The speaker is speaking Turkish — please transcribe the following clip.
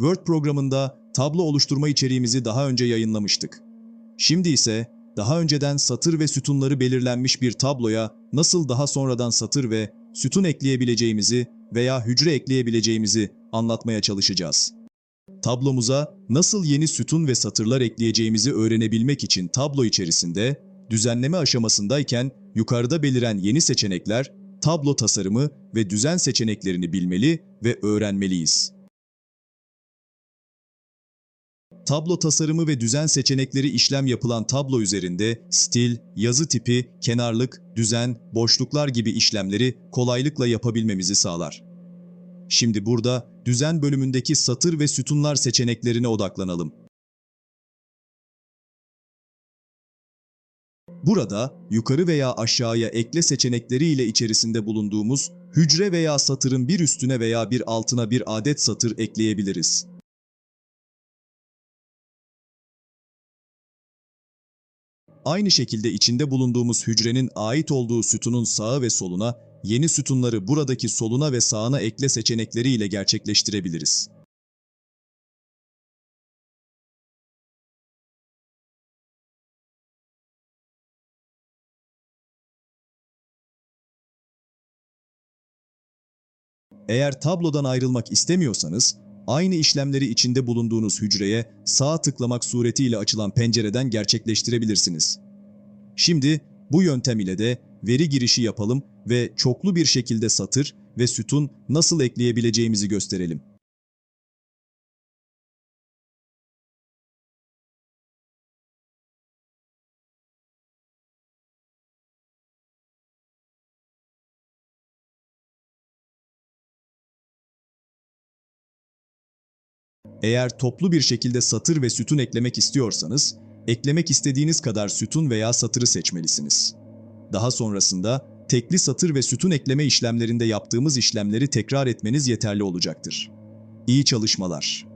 Word programında tablo oluşturma içeriğimizi daha önce yayınlamıştık. Şimdi ise daha önceden satır ve sütunları belirlenmiş bir tabloya nasıl daha sonradan satır ve sütun ekleyebileceğimizi veya hücre ekleyebileceğimizi anlatmaya çalışacağız. Tablomuza nasıl yeni sütun ve satırlar ekleyeceğimizi öğrenebilmek için tablo içerisinde düzenleme aşamasındayken yukarıda beliren yeni seçenekler, tablo tasarımı ve düzen seçeneklerini bilmeli ve öğrenmeliyiz. Tablo tasarımı ve düzen seçenekleri işlem yapılan tablo üzerinde stil, yazı tipi, kenarlık, düzen, boşluklar gibi işlemleri kolaylıkla yapabilmemizi sağlar. Şimdi burada düzen bölümündeki satır ve sütunlar seçeneklerine odaklanalım. Burada yukarı veya aşağıya ekle seçenekleri ile içerisinde bulunduğumuz hücre veya satırın bir üstüne veya bir altına bir adet satır ekleyebiliriz. Aynı şekilde içinde bulunduğumuz hücrenin ait olduğu sütunun sağı ve soluna yeni sütunları buradaki soluna ve sağına ekle seçenekleri ile gerçekleştirebiliriz. Eğer tablodan ayrılmak istemiyorsanız, aynı işlemleri içinde bulunduğunuz hücreye sağ tıklamak suretiyle açılan pencereden gerçekleştirebilirsiniz. Şimdi bu yöntem ile de veri girişi yapalım ve çoklu bir şekilde satır ve sütun nasıl ekleyebileceğimizi gösterelim. Eğer toplu bir şekilde satır ve sütun eklemek istiyorsanız, eklemek istediğiniz kadar sütun veya satırı seçmelisiniz. Daha sonrasında tekli satır ve sütun ekleme işlemlerinde yaptığımız işlemleri tekrar etmeniz yeterli olacaktır. İyi çalışmalar.